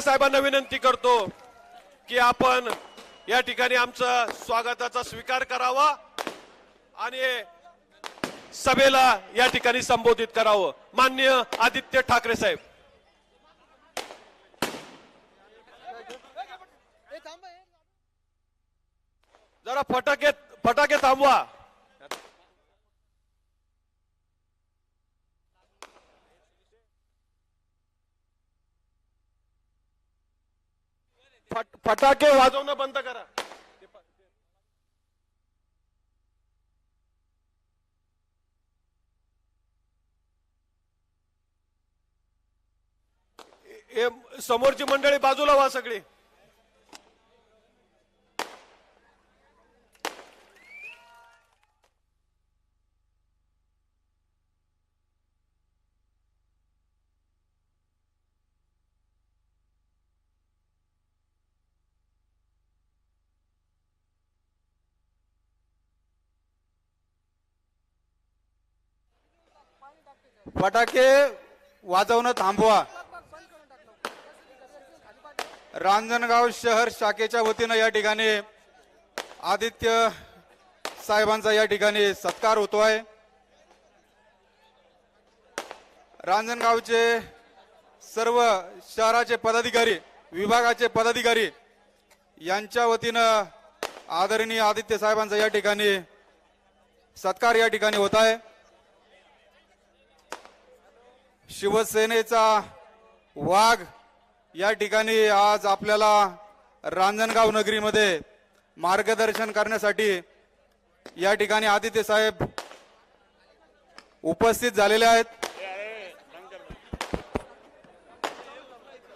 ठाकरे साहेबांना विनंती करतो की आपण या ठिकाणी आमचं स्वागताचा स्वीकार करावा आणि सभेला या ठिकाणी संबोधित करावं. मान्य आदित्य ठाकरे साहेब. जरा फटाके फटाके थांबवा. फटाके वाजवणं बंद करा. समोरची मंडळी बाजूला व्हा सगळी. फटाके वाजवणं थांबवा. रांजणगाव शहर शाखेच्या वतीनं या ठिकाणी आदित्य साहेबांचा या ठिकाणी सत्कार होतोय. रांजणगावचे सर्व शहराचे पदाधिकारी विभागाचे पदाधिकारी यांच्या वतीनं आदरणीय आदित्य साहेबांचा या ठिकाणी सत्कार या ठिकाणी होत आहे. शिवसेनेचा वाघ या ठिकाणी आज आपल्याला रांजणगाव नगरीमध्ये मार्गदर्शन करण्यासाठी या ठिकाणी आदित्य साहेब उपस्थित झालेले आहेत.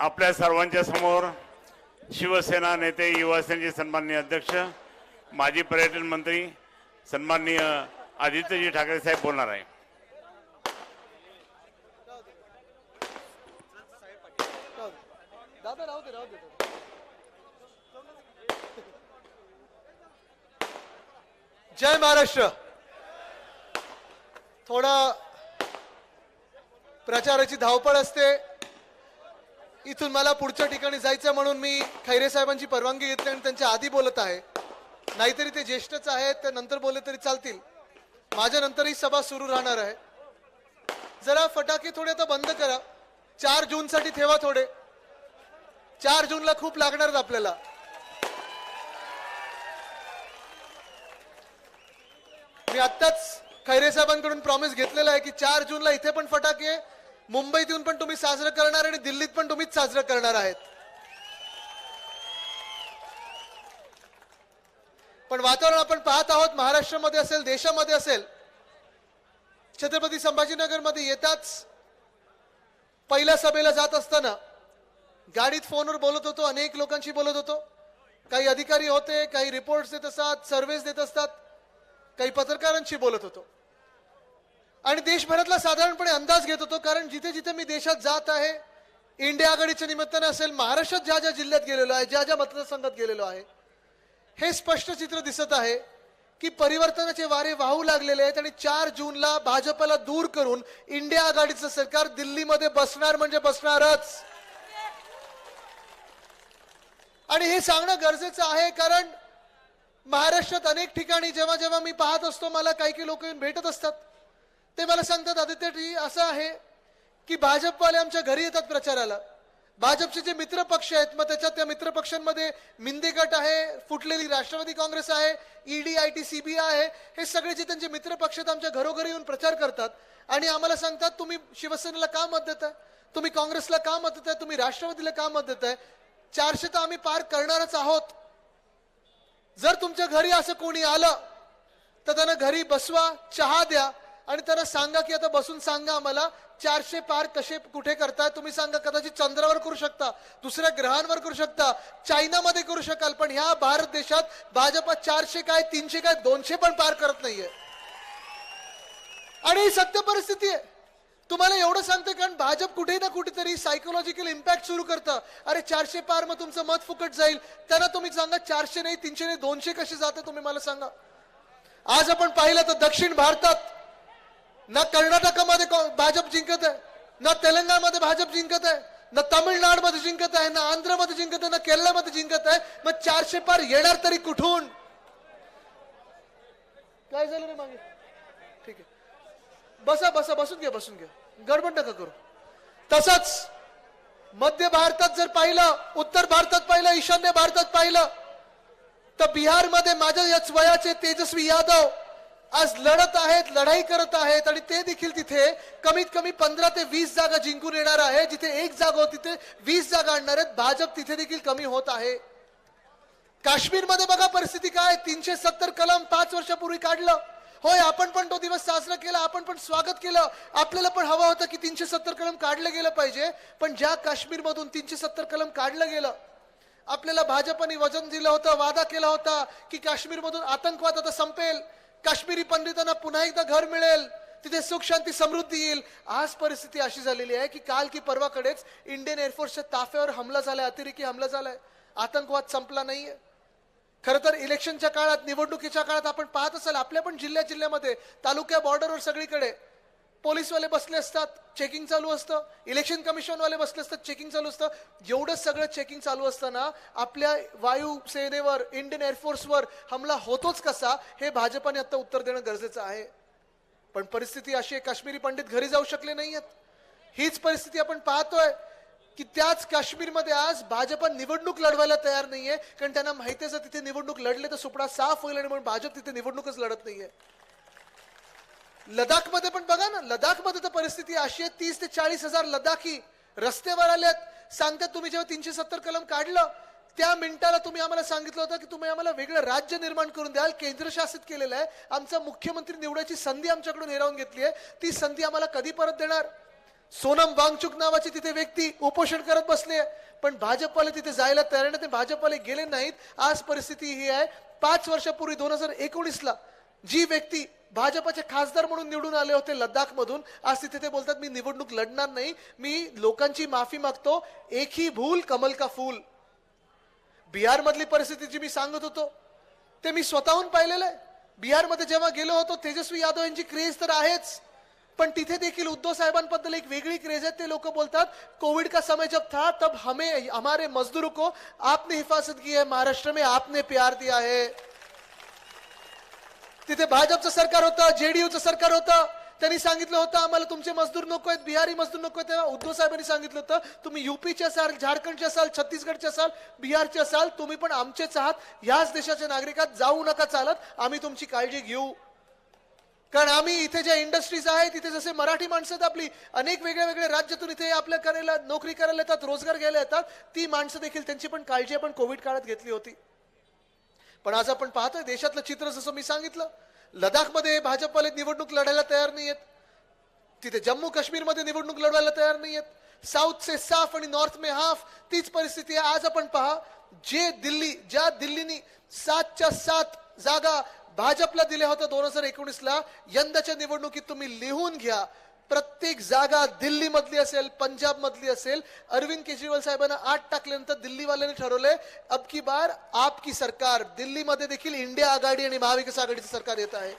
आपल्या सर्वांच्या समोर शिवसेना नेते युवासेनेचे सन्माननीय अध्यक्ष माजी पर्यटन मंत्री सन्माननीय आदित्यजी ठाकरे साहेब बोलणार आहे जय महाराष्ट्र. थोडा प्रचाराची धावपळ असते. इथून मला पुढच्या ठिकाणी जायचं म्हणून मी खैरे साहेबांची परवानगी घेतली आणि त्यांच्या आधी बोलत आहे. नाहीतरी ते ज्येष्ठच आहेत ते नंतर बोलले तरी चालतील. माझ्या नंतर ही सभा सुरू राहणार आहे. जरा फटाके थोडे आता बंद करा. चार जून साठी ठेवा थोडे. चार जूनला खूप लागणार आपल्याला. मी आत्ताच खैरे साहेबांकडून प्रॉमिस घेतलेला आहे की चार जूनला इथे पण फटाके मुंबईत येऊन पण तुम्ही साजरं करणार आणि दिल्लीत पण तुम्हीच साजरं करणार आहेत. पण वातावरण आपण पाहत आहोत महाराष्ट्रामध्ये असेल देशामध्ये असेल. छत्रपती संभाजीनगरमध्ये येताच पहिल्या सभेला जात असताना गाडीत फोनवर बोलत होतो अनेक लोकांशी बोलत होतो. काही अधिकारी होते काही रिपोर्ट्स देत असतात सर्व्हेस देत असतात काही पत्रकारांशी बोलत होतो. आणि देशभरातला साधारणपणे अंदाज घेत होतो कारण जिथे जिथे मी देशात जात आहे इंडिया आघाडीच्या निमित्तानं असेल महाराष्ट्रात ज्या ज्या जिल्ह्यात गेलेलो आहे ज्या ज्या मतदारसंघात गेलेलो आहे हे स्पष्ट चित्र दिसत आहे की परिवर्तनाचे वारे वाहू लागलेले आहेत आणि चार जूनला भाजपला दूर करून इंडिया आघाडीचं सरकार दिल्लीमध्ये बसणार म्हणजे बसणारच. आणि हे सांगणं गरजेचं आहे कारण महाराष्ट्रात अनेक ठिकाणी जेव्हा जेव्हा मी पाहत असतो मला काही काही लोक येऊन भेटत असतात. ते मला सांगतात आदित्यजी असं आहे की भाजपवाले आमच्या घरी येतात प्रचाराला. भाजपचे जे मित्र पक्ष आहेत मग त्याच्यात त्या मित्र पक्षांमध्ये मिंदे गट आहे फुटलेली राष्ट्रवादी काँग्रेस आहे ईडी आय टी सीबीआय आहे हे सगळे जे त्यांचे मित्र पक्ष आहेत आमच्या घरोघरी येऊन प्रचार करतात. आणि आम्हाला सांगतात तुम्ही शिवसेनेला का मत देताय? तुम्ही काँग्रेसला का मत देताय? तुम्ही राष्ट्रवादीला का मत देताय? चारशे तर आम्ही पार करणारच आहोत. जर तुमच्या घरी असं कोणी आलं तर त्यांना घरी बसवा चहा द्या आणि त्यांना सांगा की आता बसून सांगा आम्हाला चारशे पार कसे कुठे करताय? तुम्ही सांगा कदाचित चंद्रावर करू शकता दुसऱ्या ग्रहांवर करू शकता चायनामध्ये करू शकाल पण ह्या भारत देशात भाजपा चारशे काय तीनशे काय दोनशे पण पार करत नाहीये. आणि ही सत्य परिस्थिती आहे. तुम्हाला एवढं सांगते कारण भाजप कुठे ना कुठेतरी सायकोलॉजिकल इम्पॅक्ट सुरू करतं. अरे चारशे पार मग तुमचं मत फुकट जाईल. त्यांना तुम्ही सांगा चारशे नाही तीनशे नाही दोनशे कसे जाते तुम्ही मला सांगा. आज आपण पाहिलं तर दक्षिण भारतात ना कर्नाटकामध्ये भाजप जिंकत आहे ना तेलंगणामध्ये भाजप जिंकत आहे ना तमिळनाडूमध्ये जिंकत आहे ना आंध्रमध्ये जिंकत आहे ना केरळमध्ये जिंकत आहे मग चारशे पार येणार तरी कुठून? काय झालं रे मागे? ठीक आहे. बसा बसा बसून घ्या बसून घ्या गडबड नका करू. तसंच मध्य भारतात जर पाहिलं उत्तर भारतात पाहिलं ईशान्य भारतात पाहिलं तर बिहारमध्ये माझ्या याच वयाचे तेजस्वी यादव आज लढत आहेत लढाई करत आहेत आणि ते देखील तिथे कमीत कमी पंधरा ते वीस जागा जिंकून येणार आहे. जिथे एक जागा होती तिथे वीस जागा आणणार आहेत. भाजप तिथे देखील कमी होत आहे. काश्मीरमध्ये बघा परिस्थिती काय तीनशे सत्तर कलम पाच वर्षापूर्वी काढलं. होय आपण पण तो दिवस साजरा केला आपण पण स्वागत केलं. आपल्याला पण हवं होतं की तीनशे सत्तर कलम काढलं गेलं पाहिजे पण ज्या काश्मीरमधून तीनशे सत्तर कलम काढलं गेलं आपल्याला भाजपने वजन दिलं होतं वादा केला होता की काश्मीरमधून आतंकवाद आता संपेल काश्मीरी पंडितांना पुन्हा एकदा घर मिळेल तिथे सुख शांती समृद्धी येईल. आज परिस्थिती अशी झालेली आहे की काल की परवाकडेच इंडियन एअरफोर्सच्या ताफ्यावर हमला झालाय अतिरेकी हमला झालाय. आतंकवाद संपला नाहीये. खरं तर इलेक्शनच्या काळात निवडणुकीच्या काळात आपण पाहत असाल आपल्या पण जिल्ह्या जिल्ह्यामध्ये तालुक्या बॉर्डरवर सगळीकडे पोलीसवाले बसले असतात चेकिंग चालू असतं. इलेक्शन कमिशनवाले बसले असतात चेकिंग चालू असतं. एवढं सगळं चेकिंग चालू असताना आपल्या वायुसेनेवर इंडियन एअरफोर्सवर हमला होतोच कसा हे भाजपाने आता उत्तर देणं गरजेचं आहे. पण परिस्थिती अशी आहे काश्मीरी पंडित घरी जाऊ शकले नाही आहेत हीच परिस्थिती आपण पाहतोय. की त्याच काश्मीरमध्ये आज भाजप निवडणूक लढवायला तयार नाहीये कारण त्यांना माहिती आहे जर तिथे निवडणूक लढले तर सुपडा साफ होईल आणि म्हणून भाजप तिथे निवडणूकच लढत नाहीये. लडाखमध्ये पण बघा ना लडाखमध्ये तर परिस्थिती अशी आहे तीस ते चाळीस हजार लडाखी रस्त्यावर आलेत. सांगतात तुम्ही जेव्हा तीनशे सत्तर कलम काढलं त्या मिनिटाला तुम्ही आम्हाला सांगितलं होतं की तुम्ही आम्हाला वेगळं राज्य निर्माण करून द्याल केंद्रशासित केलेलं आहे आमचा मुख्यमंत्री निवडायची संधी आमच्याकडून हिरावून घेतली आहे ती संधी आम्हाला कधी परत देणार? सोनम वांगचुक नावाची तिथे व्यक्ती उपोषण करत बसले. पण भाजपवाले तिथे जायला तयार नाही ते भाजपवाले गेले नाहीत. आज परिस्थिती ही आहे. पाच वर्षापूर्वी दोन हजार एकोणीसला जी व्यक्ती भाजपाचे खासदार म्हणून निवडून आले होते लद्दाखमधून आज तिथे ते बोलतात मी निवडणूक लढणार नाही. मी लोकांची माफी मागतो. एक ही भूल कमल का फूल. बिहारमधली परिस्थिती जी मी सांगत होतो ते मी स्वतःहून पाहिलेलं आहे. बिहारमध्ये जेव्हा गेलो होतो तेजस्वी यादव यांची क्रेज तर आहेच. पण तिथे देखील उद्धव साहेबांबद्दल एक वेगळी क्रेज आहे. ते लोक बोलतात कोविड का समय जब था तब हमें हमारे मजदूरों को आपने हिफाजत की है महाराष्ट्र में आपने प्यार दिया है. तिथे भाजपचं सरकार होतं जेडीयूचं सरकार होतं. त्यांनी सांगितलं होतं आम्हाला तुमचे मजदूर नको आहेत बिहारी मजदूर नको आहेत. तेव्हा उद्धव साहेबांनी सांगितलं होतं तुम्ही युपीचे असाल झारखंडचे असाल छत्तीसगडचे असाल बिहारचे असाल तुम्ही पण आमचेच आहात. याच देशाच्या नागरिकात जाऊ नका चालत आम्ही तुमची काळजी घेऊ. कारण आम्ही इथे ज्या इंडस्ट्रीज आहे तिथे जसे मराठी माणसं आहेत आपली अनेक वेगळ्या वेगळ्या राज्यातून इथे आपल्या करायला नोकरी करायला येतात रोजगार घ्यायला येतात ती माणसं देखील त्यांची पण काळजी आपण कोविड काळात घेतली होती. पण आज आपण पाहतोय देशातलं चित्र जसं मी सांगितलं लडाखमध्ये भाजपवाले निवडणूक लढायला तयार नाही आहेत तिथे जम्मू काश्मीरमध्ये निवडणूक लढवायला तयार नाही साऊथ से साफ आणि नॉर्थ मे हाफ तीच परिस्थिती आहे आज आपण पहा जे दिल्ली ज्या दिल्लीनी सातच्या सात जागा भाजपला दिल्या होत्या दोन हजार एकोणीसला यंदाच्या निवडणुकीत तुम्ही लिहून घ्या. प्रत्येक जागा दिल्ली मधली असेल पंजाब मधली असेल. अरविंद केजरीवाल साहेबांना आठ टाकल्यानंतर दिल्लीवाल्यांनी ठरवलंय अब की बार आपकी सरकार. दिल्लीमध्ये देखील इंडिया आघाडी आणि महाविकास आघाडीचं सरकार येत आहे.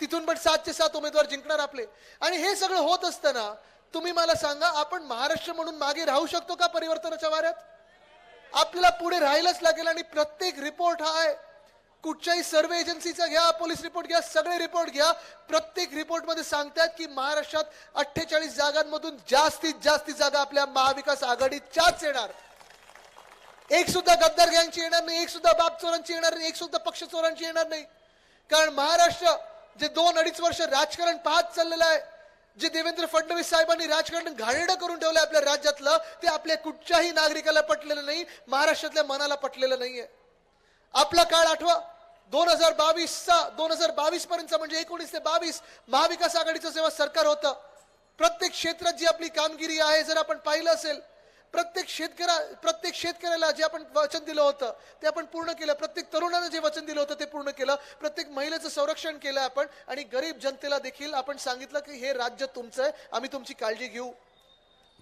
तिथून पण सातशे सात उमेदवार जिंकणार आपले. आणि हे सगळं होत असताना तुम्ही मला सांगा आपण महाराष्ट्र म्हणून मागे राहू शकतो का परिवर्तनाच्या वाऱ्यात? आपल्याला पुढे राहायलाच लागेल आणि प्रत्येक रिपोर्ट हा आहे कुठच्याही सर्वे एजन्सीचा घ्या पोलीस रिपोर्ट घ्या सगळे रिपोर्ट घ्या. प्रत्येक रिपोर्टमध्ये सांगतात की महाराष्ट्रात अठ्ठेचाळीस जागांमधून जास्तीत जास्त जागा आपल्या महाविकास आघाडीच्याच येणार. एक सुद्धा गद्दार गँगची येणार नाही एक सुद्धा बाप चोरांची येणार नाही एक सुद्धा पक्ष चोरांची येणार नाही. कारण महाराष्ट्र जे दोन अडीच वर्ष राजकारण पाहत चाललेलं आहे जे देवेंद्र फडणवीस साहेबांनी राजकारण घाणेरडं करून ठेवलं आपल्या राज्यातलं ते आपल्या कुठच्याही नागरिकाला पटलेलं नाही महाराष्ट्रातल्या मनाला पटलेलं नाहीये. आपला काळ आठवा. दोन हजार बावीसचा दोन हजार बावीस पर्यंत म्हणजे एकोणीस ते बावीस महाविकास आघाडीचं जेव्हा सरकार होतं प्रत्येक क्षेत्रात जी आपली कामगिरी आहे जर आपण पाहिलं असेल प्रत्येक शेतकऱ्या प्रत्येक शेतकऱ्याला जे आपण वचन दिलं होतं ते आपण पूर्ण केलं प्रत्येक तरुणानं जे वचन दिलं होतं ते पूर्ण केलं प्रत्येक महिलेचं संरक्षण केलं आपण आणि गरीब जनतेला देखील आपण सांगितलं की हे राज्य तुमचं आहे आम्ही तुमची काळजी घेऊ.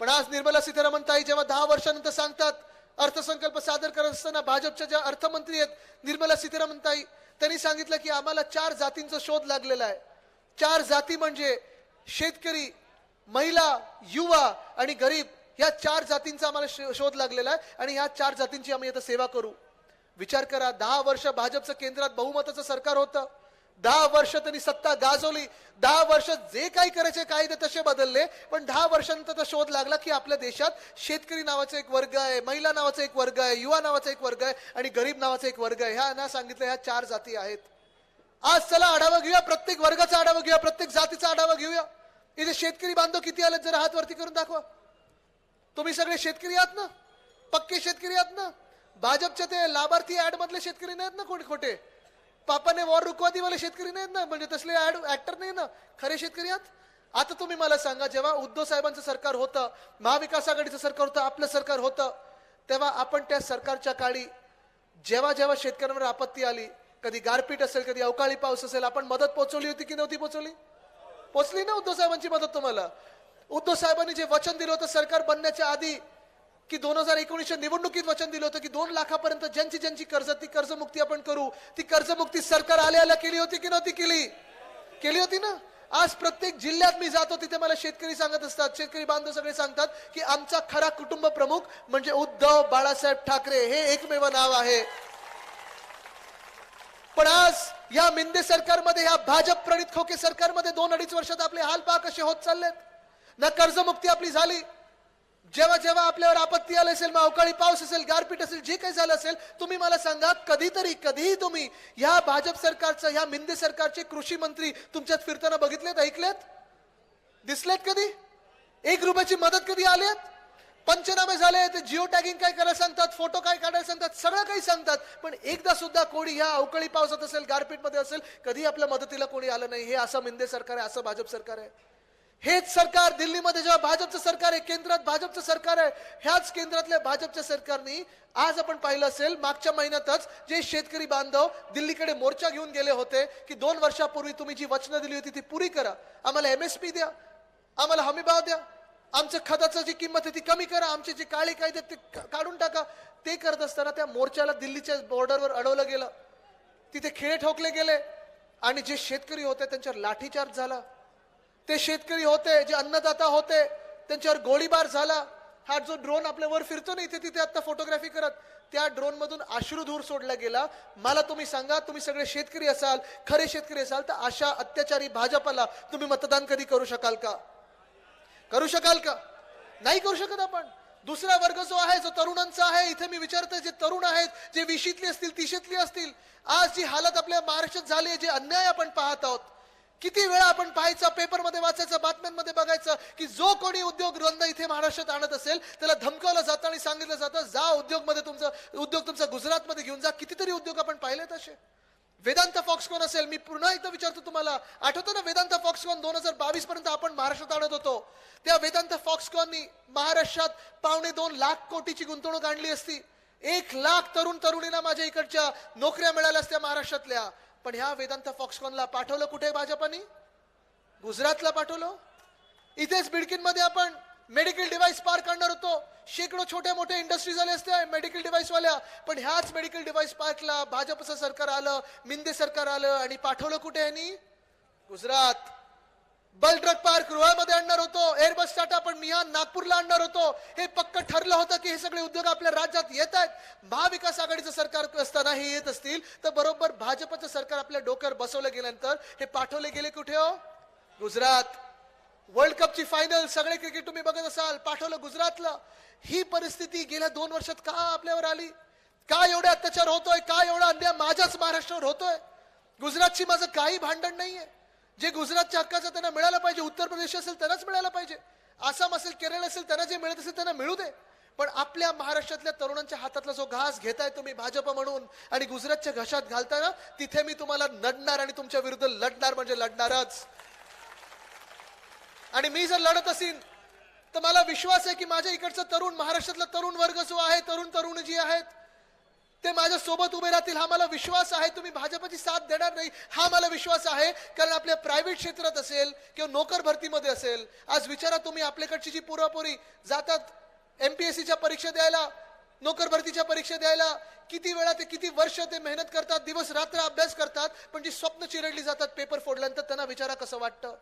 पण आज निर्मला सीतारामन ताई जेव्हा दहा वर्षानंतर सांगतात अर्थसंकल्प सादर करत असताना भाजपच्या ज्या अर्थमंत्री आहेत निर्मला सीतारामन ताई त्यांनी सांगितलं की आम्हाला चार जातींचा शोध लागलेला आहे. चार जाती म्हणजे शेतकरी महिला युवा आणि गरीब या चार जातींचा आम्हाला शो- शोध लागलेला आहे आणि ह्या चार जातींची आम्ही आता सेवा करू. विचार करा दहा वर्ष भाजपचं केंद्रात बहुमताचं सरकार होतं. दहा वर्ष त्यांनी सत्ता गाजवली. दहा वर्ष जे काही करायचे कायदे तसे बदलले. पण दहा वर्षांनंतर शोध लागला की आपल्या देशात शेतकरी नावाचा एक वर्ग आहे महिला नावाचा एक वर्ग आहे युवा नावाचा एक वर्ग आहे आणि गरीब नावाचा एक वर्ग आहे. ह्या ना सांगितलं ह्या चार जाती आहेत. आज चला आढावा घेऊया प्रत्येक वर्गाचा आढावा घेऊया प्रत्येक जातीचा आढावा घेऊया. इथे शेतकरी बांधव किती आले जरा हात वरती करून दाखवा. तुम्ही सगळे शेतकरी आहात ना? पक्के शेतकरी आहात ना? भाजपच्या ते लाभार्थी ऍड मधले शेतकरी नाहीत ना कोणी खोटे? पापाने वॉर रुकवादीवाले शेतकरी नाहीत ना. म्हणजे तसले ऍड ऍक्टर नाही ना. खरे शेतकरी आहात. आता तुम्ही मला सांगा जेव्हा उद्धव साहेबांचं सरकार होतं महाविकास आघाडीचं सरकार होतं आपलं सरकार होतं तेव्हा आपण त्या सरकारच्या काळी जेव्हा जेव्हा शेतकऱ्यांवर आपत्ती आली कधी गारपीट असेल कधी अवकाळी पाऊस असेल आपण मदत पोहोचवली होती की नव्हती पोहोचवली पोचली ना उद्धव साहेबांची मदत तुम्हाला? उद्धव साहेबांनी जे वचन दिलं होतं सरकार बनण्याच्या आधी की दोन हजार एकोणीसच्या निवडणुकीत वचन दिलं होतं की दोन लाखापर्यंत ज्यांची ज्यांची कर्ज ती कर्जमुक्ती आपण करू. ती कर्जमुक्ती सरकार आल्या आल्या केली होती की नव्हती केली? केली होती ना? आज प्रत्येक जिल्ह्यात मी जातो तिथे मला शेतकरी सांगत असतात शेतकरी बांधव सगळे सांगतात की आमचा खरा कुटुंब प्रमुख म्हणजे उद्धव बाळासाहेब ठाकरे. हे एकमेव नाव आहे. पण आज या मिंदे सरकारमध्ये या भाजप प्रणित खोके सरकारमध्ये दोन अडीच वर्षात आपले हाल पहा कसे होत चाललेत. ना कर्जमुक्ती आपली झाली जेव्हा जेव्हा आपल्यावर आपत्ती आली असेल मग अवकाळी पाऊस असेल गारपीट असेल जे काही झालं असेल तुम्ही मला सांगा कधीतरी कधीही तुम्ही ह्या भाजप सरकारचं ह्या मिंदे सरकारचे कृषी मंत्री तुमच्यात फिरताना बघितलेत ऐकलेत? दिसलेत कधी? एक रुपयाची मदत कधी आलीत? पंचनामे झाले ते जिओ टॅगिंग काय करायला सांगतात फोटो काय काढायला सांगतात सगळं काही सांगतात पण एकदा सुद्धा कोणी ह्या अवकाळी पावसात असेल गारपीटमध्ये असेल कधी आपल्या मदतीला कोणी आलं नाही हे असं मिंदे सरकार आहे असं भाजप सरकार आहे. हेच सरकार दिल्लीमध्ये जेव्हा भाजपचं सरकार आहे केंद्रात भाजपचं सरकार आहे ह्याच केंद्रातल्या भाजपच्या सरकारने आज आपण पाहिलं असेल मागच्या महिन्यातच जे शेतकरी बांधव दिल्लीकडे मोर्चा घेऊन गेले होते की दोन वर्षापूर्वी तुम्ही जी वचनं दिली होती ती पुरी करा. आम्हाला एम एस पी द्या. आम्हाला हमी भाव द्या. आमचं खताचं जी किंमत आहे ती कमी करा. आमचे जे काळे कायदे ते काढून टाका. ते करत असताना त्या मोर्चाला दिल्लीच्या बॉर्डरवर अडवलं गेलं. तिथे खेळे ठोकले गेले. आणि जे शेतकरी होते त्यांच्यावर लाठीचार्ज झाला. ते शेतकरी होते जे अन्नदाता होते त्यांच्यावर गोळीबार झाला. हा जो ड्रोन आपल्या वर फिरतो ना इथे तिथे आता फोटोग्राफी करत त्या ड्रोनमधून अश्रुधूर सोडला गेला. मला तुम्ही सांगा तुम्ही सगळे शेतकरी असाल खरे शेतकरी असाल तर अशा अत्याचारी भाजपाला तुम्ही मतदान कधी करू शकाल का? करू शकाल का? नाही करू शकत आपण. दुसरा वर्ग जो आहे जो तरुणांचा आहे इथे मी विचारतो जे तरुण आहेत जे विशीतले असतील तिशेतले असतील आज जी हालत आपल्या महाराष्ट्रात झाली आहे जे अन्याय आपण पाहत आहोत किती वेळा आपण पाहायचं पेपरमध्ये वाचायचं बातम्यांमध्ये बघायचं की जो कोणी उद्योग रंद इथे महाराष्ट्रात आणत असेल त्याला धमकावलं जातं आणि सांगितलं जातं जा उद्योगमध्ये तुमचं उद्योग तुमचा गुजरातमध्ये घेऊन जा. कितीतरी उद्योग आपण पाहिलेत असे. वेदांत फॉक्सकॉन असेल मी पुन्हा एकदा विचारतो तुम्हाला आठवतं ना वेदांत फॉक्सकॉन दोन हजार बावीस पर्यंत आपण महाराष्ट्रात आणत होतो? त्या वेदांत फॉक्सकॉननी महाराष्ट्रात पावणे दोन लाख कोटीची गुंतवणूक आणली असती. एक लाख तरुण तरुणींना माझ्या इकडच्या नोकऱ्या मिळाल्या असत्या महाराष्ट्रातल्या. पण ह्या वेदांत फॉक्सकॉनला पाठवलं कुठे भाजपानी? गुजरातला पाठवलं? इथेच बिडकीनमध्ये आपण मेडिकल डिव्हाइस पार करणार होतो. शेकडो छोटे मोठे इंडस्ट्रीज झाले असते मेडिकल डिव्हाइसवाल्या पण ह्याच मेडिकल डिव्हाइस पार्कला भाजपचं सरकार आलं मिंदे सरकार आलं आणि पाठवलं कुठे यांनी? गुजरात. बल ट्रक पार्क रुळामध्ये आणणार होतो एअरबस टाटा पण मिहान नागपूरला आणणार होतो. हे पक्क ठरलं होतं की हे सगळे उद्योग आपल्या राज्यात येत आहेत. महाविकास आघाडीचं सरकार असताना हे येत असतील तर बरोबर भाजपचं सरकार आपल्या डोक्यावर बसवलं गेल्यानंतर हे पाठवले गेले कुठे हो? गुजरात. वर्ल्ड कपची फायनल सगळे क्रिकेट तुम्ही बघत असाल पाठवलं गुजरातला. ही परिस्थिती गेल्या दोन वर्षात का आपल्यावर आली? का एवढा अत्याचार होतोय? का एवढा अन्याय माझ्याच महाराष्ट्रावर होतोय? गुजरातची माझं काही भांडण नाहीये. जे गुजरातच्या हक्काचं त्यांना मिळालं पाहिजे उत्तर प्रदेश असेल त्यांनाच मिळालं पाहिजे. आसाम असेल केरळ असेल त्यांना जे मिळत असेल त्यांना मिळू दे. पण आपल्या महाराष्ट्रातल्या तरुणांच्या हातातला जो घास घेताय तुम्ही भाजप म्हणून आणि गुजरातच्या घशात घालताना तिथे मी तुम्हाला नडणार आणि तुमच्या विरुद्ध लढणार म्हणजे लढणारच. आणि मी जर लढत असेल तर मला विश्वास आहे की माझ्या इकडचा तरुण महाराष्ट्रातला तरुण वर्ग जो आहे तरुण तरुण जी आहेत ते माझ्या सोबत उभे राहतील हा मला विश्वास आहे तुम्ही भाजपची साथ देणार नाही हा मला विश्वास आहे. कारण आपल्या प्रायव्हेट क्षेत्रात असेल किंवा नोकर भरतीमध्ये असेल आज विचारा तुम्ही आपल्याकडची जी पुरापुरी जातात एमपीएससीच्या परीक्षा द्यायला नोकर भरतीच्या परीक्षा द्यायला किती वेळा ते किती वर्ष ते मेहनत करतात दिवस रात्र अभ्यास करतात पण जी स्वप्न चिरडली जातात पेपर फोडल्यानंतर त्यांना विचारा कसं वाटतं.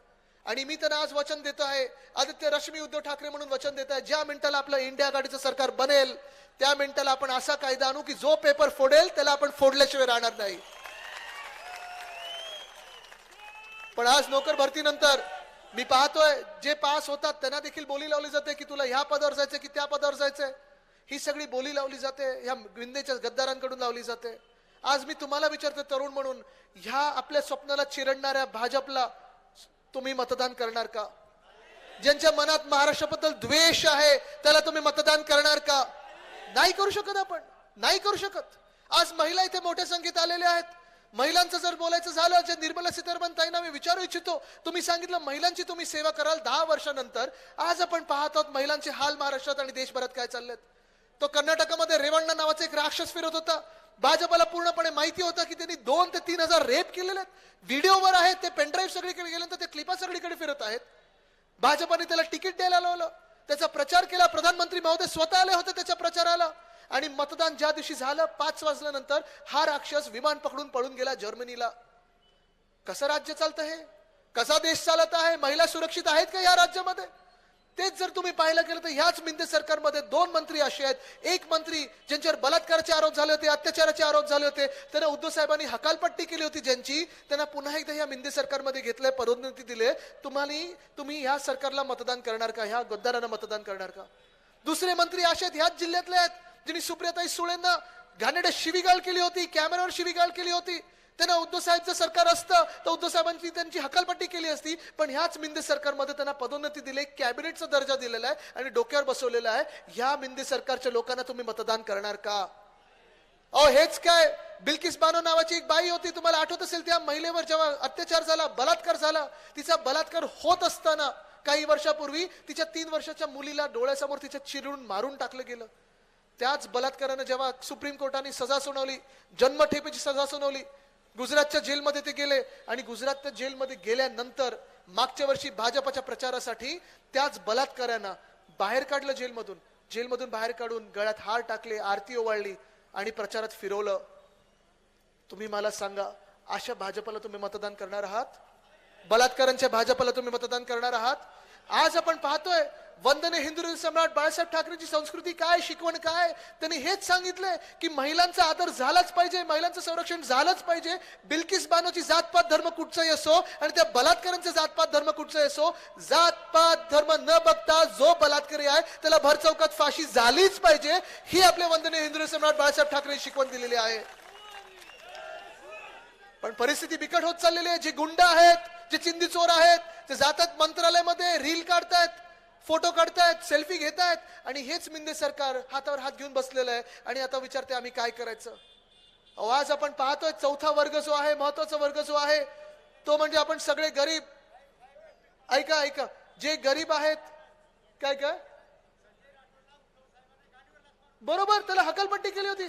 आणि मी त्यांना आज वचन देतो आहे. आदित्य रश्मी उद्धव ठाकरे म्हणून वचन देत आहे. ज्या मिनिटाला आपलं इंडिया आघाडीचं सरकार बनेल त्या मिनिटाला आपण असा कायदा आणू की जो पेपर फोडेल त्याला आपण फोडल्याशिवाय राहणार नाही. पण आज नोकर भरतीनंतर मी पाहतोय जे पास होतात त्यांना देखील बोली लावली जाते की तुला ह्या पदावर जायचंय की त्या पदावर जायचंय. ही सगळी बोली लावली जाते ह्या विंदेच्या गद्दारांकडून लावली जाते. आज मी तुम्हाला विचारते तरुण म्हणून ह्या आपल्या स्वप्नाला चिरडणाऱ्या भाजपला तुम्ही मतदान करणार का? ज्यांच्या मनात महाराष्ट्राबद्दल द्वेष आहे त्याला तुम्ही मतदान करणार का? नाही करू शकत आपण. नाही करू शकत. आज महिला इथे मोठ्या संख्येत आलेल्या आहेत. महिलांचं जर बोलायचं झालं जे निर्मला सीतारामन ताईंना मी विचारू इच्छितो तुम्ही सांगितलं महिलांची तुम्ही सेवा कराल दहा वर्षानंतर. आज आपण पाहत आहोत महिलांचे हाल महाराष्ट्रात आणि देशभरात काय चाललेत. तो कर्नाटकामध्ये रेवण्णा नावाचा एक राक्षस फिरत होता. भाजपला पूर्णपणे माहिती होतं की त्यांनी दोन ते तीन हजार रेप केलेले आहेत. व्हिडिओवर आहेत ते पेनड्राईव्ह सगळीकडे गेल्यानंतर ते क्लिपा सगळीकडे फिरत आहेत. भाजपाने त्याला तिकीट द्यायला लावलं. त्याचा प्रचार केला. प्रधानमंत्री महोदय स्वतः आले होते त्याच्या प्रचाराला. आणि मतदान ज्या दिवशी झालं पाच वाजल्यानंतर हा राक्षस विमान पकडून पळून गेला जर्मनीला. कसं राज्य चालतं हे? कसा देश चालत आहे? महिला सुरक्षित आहेत का या राज्यामध्ये? तेच जर तुम्ही पाहिलं गेलं तर ह्याच मिंदे सरकारमध्ये दोन मंत्री असे आहेत. एक मंत्री ज्यांच्यावर बलात्काराचे आरोप झाले होते अत्याचाराचे आरोप झाले होते त्यांना उद्धव साहेबांनी हकालपट्टी केली होती ज्यांची. त्यांना पुन्हा एकदा ह्या मिंदे सरकारमध्ये घेतलंय पदोन्नती दिले तुम्हाला तुम्ही ह्या सरकारला मतदान करणार का? ह्या गद्दारांना मतदान करणार का? दुसरे मंत्री असे आहेत ह्याच जिल्ह्यातले आहेत ज्यांनी सुप्रियाताई सुळेंना घाणेड्या शिवीगाळ केली होती कॅमेऱ्यावर शिवीगाळ केली होती. त्यांना उद्धवसाहेबचं सरकार असतं तर उद्धवसाहेबांची त्यांची हकालपट्टी केली असती पण ह्याच मिंदे सरकारमध्ये त्यांना पदोन्नती दिली कॅबिनेटचा दर्जा दिलेला आहे आणि डोक्यावर बसवलेला आहे ह्या मिंदे सरकारच्या लोकांना तुम्ही मतदान करणार का? अहो हेच काय बिल्किस बानो नावाची एक बाई होती तुम्हाला आठवत असेल त्या महिलेवर जेव्हा अत्याचार झाला बलात्कार झाला तिचा बलात्कार होत असताना काही वर्षापूर्वी तिच्या तीन वर्षाच्या मुलीला डोळ्यासमोर तिच्या चिरून मारून टाकलं गेलं. त्याच बलात्कारानं जेव्हा सुप्रीम कोर्टाने सजा सुनावली जन्मठेपेची सजा सुनावली गुजरातच्या जेलमध्ये ते गेले. आणि गुजरातच्या जेलमध्ये गेल्यानंतर मागच्या वर्षी भाजपच्या प्रचारासाठी त्याच बलात्कारांना बाहेर काढलं जेलमधून. जेलमधून बाहेर काढून गळ्यात हार टाकले आरती ओवाळली आणि प्रचारात फिरवलं. तुम्ही मला सांगा अशा भाजपला तुम्ही मतदान करणार आहात? बलात्कारांच्या भाजपला तुम्ही मतदान करणार आहात? आज आपण पाहतोय वंदने हिंदू सम्राट बाळासाहेब ठाकरेंची संस्कृती काय शिकवण काय? त्यांनी हेच सांगितलंय की महिलांचा आदर झालाच पाहिजे महिलांचं संरक्षण झालंच पाहिजे. बिल्किस बानोची जातपात धर्म कुठचाही असो आणि त्या बलात्कारांचा जातपात धर्म कुठचाही असो जातपात धर्म न बघता जो बलात्कारी आहे त्याला भर चौकात फाशी झालीच पाहिजे. ही आपल्या वंदने हिंदू सम्राट बाळासाहेब ठाकरे शिकवण दिलेली आहे. पण परिस्थिती बिकट होत चाललेली आहे. जे गुंड आहेत जे चिंदी चोर आहेत ते जातात मंत्रालयामध्ये रील काढतायत फोटो काढतायत सेल्फी घेतायत आणि हेच मिंदे सरकार हातावर हात घेऊन बसलेलं आहे. आणि आता विचारते आम्ही काय करायचं? अहो, आज आपण पाहतोय चौथा वर्ग जो आहे महत्त्वाचा वर्ग जो आहे तो म्हणजे आपण सगळे गरीब. ऐका ऐका. जे गरीब आहेत काय काय? बरोबर त्याला हकलपट्टी केली होती.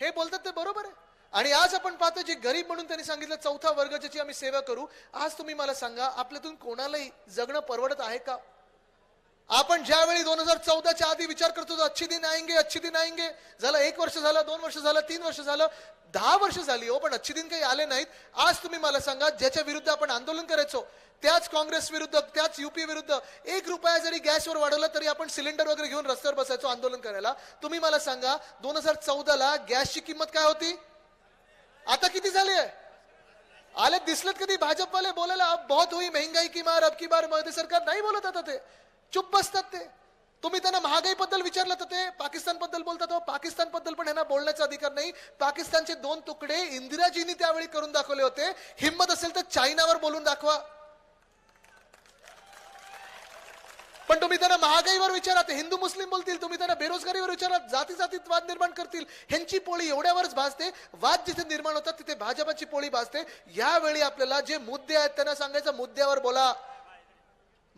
हे बोलतात ते बरोबर आहे. आणि आज आपण पाहतो जे गरीब म्हणून त्यांनी सांगितलं चौथा वर्ग ज्याची आम्ही सेवा करू आज तुम्ही मला सांगा आपल्यातून कोणालाही जगणं परवडत आहे का? आपण ज्यावेळी दोन हजार चौदाच्या आधी विचार करतो अच्छी दिन आएंगे अच्छी दिन आएंगे. झालं एक वर्ष झालं दोन वर्ष झालं तीन वर्ष झालं दहा वर्ष झाली हो पण अच्छी दिन काही आले नाहीत. आज तुम्ही मला सांगा ज्याच्या विरुद्ध आपण आंदोलन करायचो त्याच काँग्रेस विरुद्ध त्याच युपी विरुद्ध एक रुपया जरी गॅसवर वाढवला तरी आपण सिलेंडर वगैरे घेऊन रस्त्यावर बसायचो आंदोलन करायला. तुम्ही मला सांगा दोन हजार चौदाला गॅसची किंमत काय होती? आता किती झाली आहे? आले दिसलेत कधी भाजपवाले बोलायला अब बहुत हुई महंगाई की मार अब की बार मोदी सरकार नाही बोलत आता ते. चुप बसतात ते. तुम्ही त्यांना महागाई बद्दल विचारलं तर ते पाकिस्तानबद्दल बोलतात हो पाकिस्तानबद्दल पण यांना बोलण्याचा अधिकार नाही. पाकिस्तानचे दोन तुकडे इंदिराजींनी त्यावेळी करून दाखवले होते. हिंमत असेल तर चायनावर बोलून दाखवा. पण तुम्ही त्यांना महागाईवर विचारा ते हिंदू मुस्लिम बोलतील. तुम्ही त्यांना बेरोजगारीवर विचारा जाती जातीत वाद निर्माण करतील. ह्यांची पोळी एवढ्यावरच भाजते वाद जिथे निर्माण होतात तिथे भाजपाची पोळी भाजते. यावेळी आपल्याला जे मुद्दे आहेत त्यांना सांगायचं मुद्द्यावर बोला.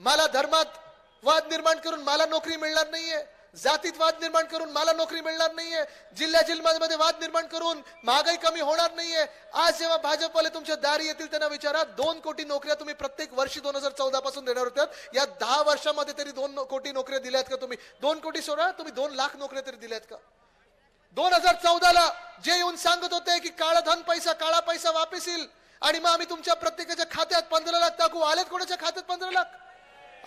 मला धर्मात वाद निर्माण करून मला नोकरी मिळणार नाहीये. जातीत वाद निर्माण करून मला नोकरी मिळणार नाहीये. जिल्ह्या जिल्ह्यामध्ये वाद निर्माण करून महागाई कमी होणार नाहीये. आज जेव्हा भाजपवाले तुमच्या दारी येतील त्यांना विचारा दोन कोटी नोकऱ्या तुम्ही प्रत्येक वर्षी दोन हजार चौदा पासून देणार होत्यात. या दहा वर्षामध्ये तरी दोन कोटी नोकऱ्या दिल्यात का तुम्ही? दोन कोटी सोडा तुम्ही दोन लाख नोकऱ्या तरी दिल्यात का? दोन हजार चौदाला जे येऊन सांगत होते की काळा धन पैसा काळा पैसा वापस येईल आणि मग आम्ही तुमच्या प्रत्येकाच्या खात्यात पंधरा लाख टाकू. आलेत कोणाच्या खात्यात पंधरा लाख?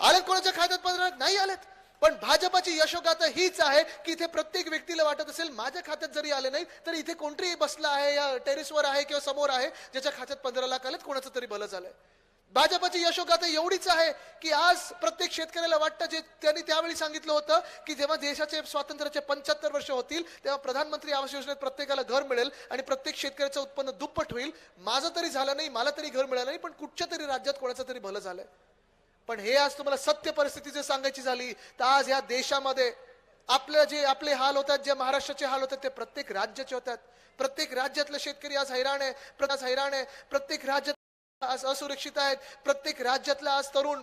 आलेत कोणाच्या खात्यात पंधरा नाही आलेत. पण भाजपाची यशोगाथा हीच आहे की इथे प्रत्येक व्यक्तीला वाटत असेल माझ्या खात्यात जरी आले नाही तर इथे कोणतरी बसला आहे या टेरेसवर आहे किंवा समोर आहे ज्याच्या खात्यात पंधरा लाख आलेत कोणाचं तरी भलं झालंय. भाजपाची यशोगाथा एवढीच आहे की आज प्रत्येक शेतकऱ्याला वाटतं जे त्यांनी त्यावेळी सांगितलं होतं की जेव्हा देशाचे स्वातंत्र्याचे पंच्याहत्तर वर्ष होतील तेव्हा प्रधानमंत्री आवास योजनेत प्रत्येकाला घर मिळेल आणि प्रत्येक शेतकऱ्याचं उत्पन्न दुप्पट होईल. माझं तरी झालं नाही मला तरी घर मिळालं नाही पण कुठच्या तरी राज्यात कोणाचं तरी भलं झालंय. पण हे आज तुम्हाला सत्य परिस्थिती जर सांगायची झाली तर आज ह्या देशामध्ये आपल्या जे आपले हाल होतात जे महाराष्ट्राचे हाल होतात ते प्रत्येक राज्याचे होतात. प्रत्येक राज्यातले शेतकरी आज हैराण आहे आज हैराण आहे प्रत्येक राज्यात आज असुरक्षित आहेत प्रत्येक राज्यातला आज तरुण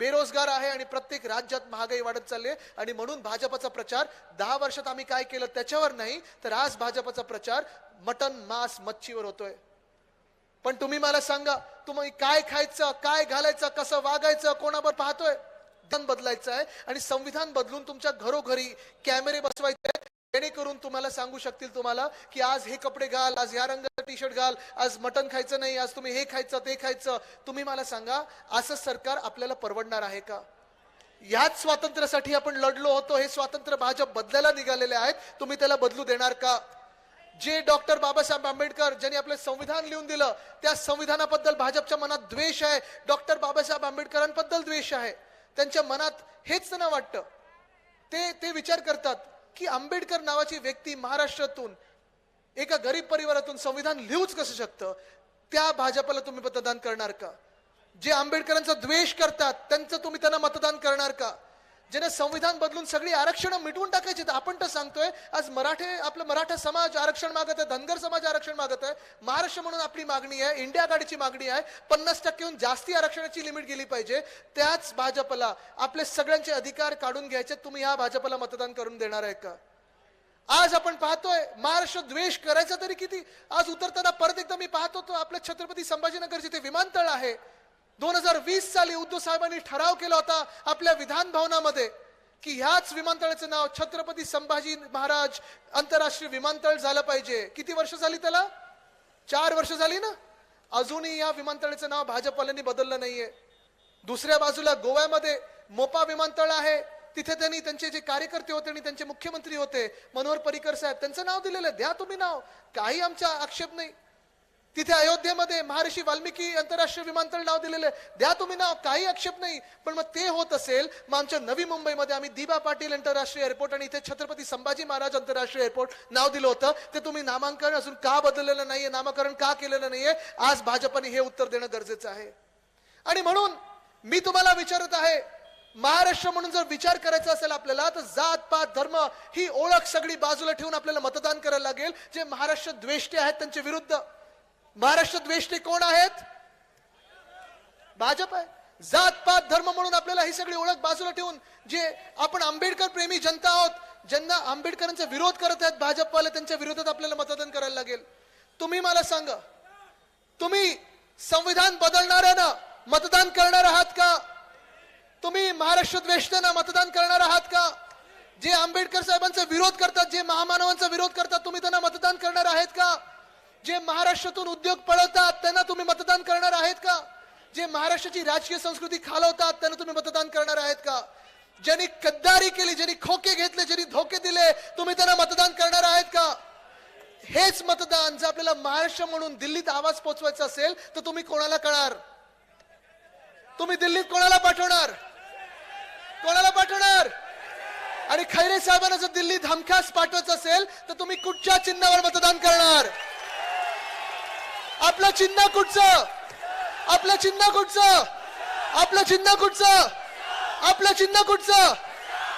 बेरोजगार आहे आणि प्रत्येक राज्यात महागाई वाढत चालली आहे. आणि म्हणून भाजपाचा प्रचार दहा वर्षात आम्ही काय केलं त्याच्यावर नाही तर आज भाजपाचा प्रचार मटन मांस मच्छीवर होतोय. पण तुम्ही मला सांगा तुम्ही काय खायचं काय घालायचं कसं वागायचं कोणावर पाहतोय? धन बदलायचं आहे आणि संविधान बदलून तुमच्या घरोघरी कॅमेरे बसवायचे जेणेकरून तुम्हाला सांगू शकतील तुम्हाला की आज हे कपडे घाल आज या रंगाचं टी शर्ट घाल आज मटन खायचं नाही आज तुम्ही हे खायचं ते खायचं. तुम्ही मला सांगा असं सरकार आपल्याला परवडणार आहे का? याच स्वातंत्र्यासाठी आपण लढलो होतो हे स्वातंत्र्य भाजप बदलायला निघालेले आहेत. तुम्ही त्याला बदलू देणार का? जे डॉक्टर बाबासाहेब आंबेडकर ज्यांनी आपलं संविधान लिहून दिलं त्या संविधानाबद्दल भाजपच्या मनात द्वेष आहे डॉक्टर बाबासाहेब आंबेडकरांबद्दल द्वेष आहे. त्यांच्या मनात हेच त्यांना वाटतं. ते ते विचार करतात की आंबेडकर नावाची व्यक्ती महाराष्ट्रातून एका गरीब परिवारातून संविधान लिहूच कसं शकतं? त्या भाजपला तुम्ही मतदान करणार का? जे आंबेडकरांचा द्वेष करतात त्यांचं तुम्ही त्यांना मतदान करणार का? ज्याने संविधान बदलून सगळी आरक्षण मिटवून टाकायची तर आपण तर सांगतोय आज मराठे आपलं मराठा समाज आरक्षण मागत आहे धनगर समाज आरक्षण मागत आहे. महाराष्ट्र म्हणून आपली मागणी आहे इंडिया आघाडीची मागणी आहे. पन्नास टक्केहून जास्ती आरक्षणाची लिमिट गेली पाहिजे. त्याच भाजपला आपले सगळ्यांचे अधिकार काढून घ्यायचे. तुम्ही ह्या भाजपला मतदान करून देणार आहे का? आज आपण पाहतोय महाराष्ट्र द्वेष करायचा तरी किती? आज उतरताना परत एकदा मी पाहत होतो आपल्या छत्रपती संभाजीनगर जिथे विमानतळ आहे. दोन हजार वीस साली उद्धव साहेबांनी ठराव केला होता आपल्या विधान भवनामध्ये की ह्याच विमानतळाचं नाव छत्रपती संभाजी महाराज आंतरराष्ट्रीय विमानतळ झालं पाहिजे. किती वर्ष झाली त्याला? चार वर्ष झाली ना? अजूनही या विमानतळाचं नाव भाजपवाल्यांनी बदललं नाहीये. दुसऱ्या बाजूला गोव्यामध्ये मोपा विमानतळ आहे. तिथे त्यांनी त्यांचे जे कार्यकर्ते होते आणि त्यांचे मुख्यमंत्री होते मनोहर पर्रिकर साहेब त्यांचं नाव दिलेलं आहे. द्या तुम्ही नाव. काही आमचा आक्षेप नाही. तिथे अयोध्येमध्ये महर्षी वाल्मिकी आंतरराष्ट्रीय विमानतळ नाव दिलेलं आहे. द्या तुम्ही नाव काही आक्षेप नाही. पण मग ते होत असेल मग आमच्या नवी मुंबईमध्ये आम्ही दिबा पाटील आंतरराष्ट्रीय एअरपोर्ट आणि इथे छत्रपती संभाजी महाराज आंतरराष्ट्रीय एअरपोर्ट नाव दिलं होतं. ते तुम्ही नामांकन अजून का बदललेलं नाहीये नामकरण का केलेलं नाहीये? आज भाजपने हे उत्तर देणं गरजेचं आहे. आणि म्हणून मी तुम्हाला विचारत आहे महाराष्ट्र म्हणून जर विचार करायचा असेल आपल्याला तर जात पात धर्म ही ओळख सगळी बाजूला ठेवून आपल्याला मतदान करायला लागेल जे महाराष्ट्र द्वेष्टे आहेत त्यांच्या विरुद्ध. महाराष्ट्र द्वेष्टे कोण आहेत? भाजप आहे. जात पात धर्म म्हणून आपल्याला ही सगळी ओळख बाजूला ठेवून जे आपण आंबेडकर प्रेमी जनता आहोत ज्यांना आंबेडकरांचा विरोध करत आहेत भाजपवाले त्यांच्या विरोधात आपल्याला मतदान करायला लागेल. तुम्ही मला सांगा तुम्ही संविधान बदलणाऱ्यानं मतदान करणार आहात का? तुम्ही महाराष्ट्र द्वेष्टांना मतदान करणार आहात का? जे आंबेडकर साहेबांचा विरोध करतात जे महामानवांचा विरोध करतात तुम्ही त्यांना मतदान करणार आहेत का? जे महाराष्ट्रातून उद्योग पळवतात त्यांना तुम्ही मतदान करणार आहेत का? जे महाराष्ट्राची राजकीय संस्कृती खालवतात त्यांना तुम्ही मतदान करणार आहेत का? ज्यांनी कद्दारी केली ज्यांनी खोके घेतले ज्यांनी धोके दिले तुम्ही त्यांना मतदान करणार आहेत का? हेच मतदान जर आपल्याला महाराष्ट्र म्हणून दिल्लीत आवाज पोचवायचा असेल तर तुम्ही कोणाला कळणार? तुम्ही दिल्लीत कोणाला पाठवणार? कोणाला पाठवणार? आणि खैरे साहेबांना जर दिल्लीत हमखास पाठवायचं असेल तर तुम्ही कुठच्या चिन्हावर मतदान करणार? आपलं चिन्ह कुठचं? आपलं चिन्ह कुठचं? आपलं चिन्ह कुठचं? आपलं चिन्ह कुठचं?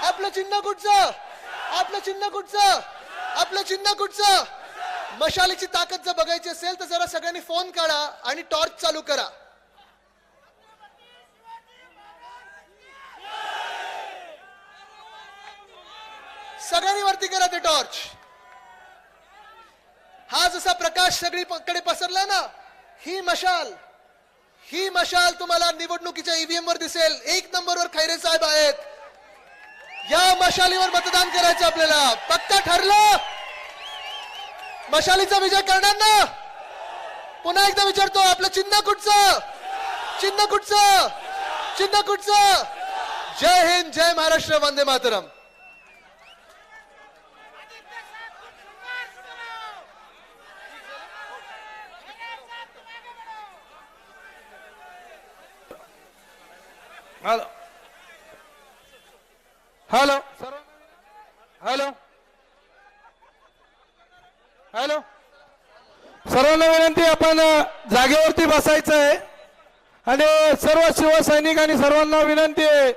आपलं चिन्ह कुठचं? आपलं चिन्ह कुठचं? आपलं चिन्ह कुठचं? मशालीची ताकद जर बघायची असेल तर जरा सगळ्यांनी फोन काढा आणि टॉर्च चालू करा. सगळ्यांनी वरती करा ते टॉर्च हा जसा प्रकाश सगळीकडे पसरला ना ही मशाल ही मशाल तुम्हाला निवडणुकीच्या ईव्हीएम वर दिसेल. एक नंबरवर खैरे साहेब आहेत. या मशालीवर मतदान करायचं आपल्याला. पक्का ठरलं? मशालीचा विजय करणार ना? पुन्हा एकदा विचारतो आपलं चिन्ह कुठचं? चिन्ह कुठचं? चिन्ह कुठचं? जय हिंद जय महाराष्ट्र वंदे मातरम. हॅलो हॅलो हॅलो हॅलो सर्वांना विनंती आपण जागेवरती बसायचं आहे आणि सर्व शिवसैनिक आणि सर्वांना विनंती आहे.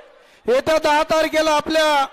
येत्या दहा तारखेला आपल्या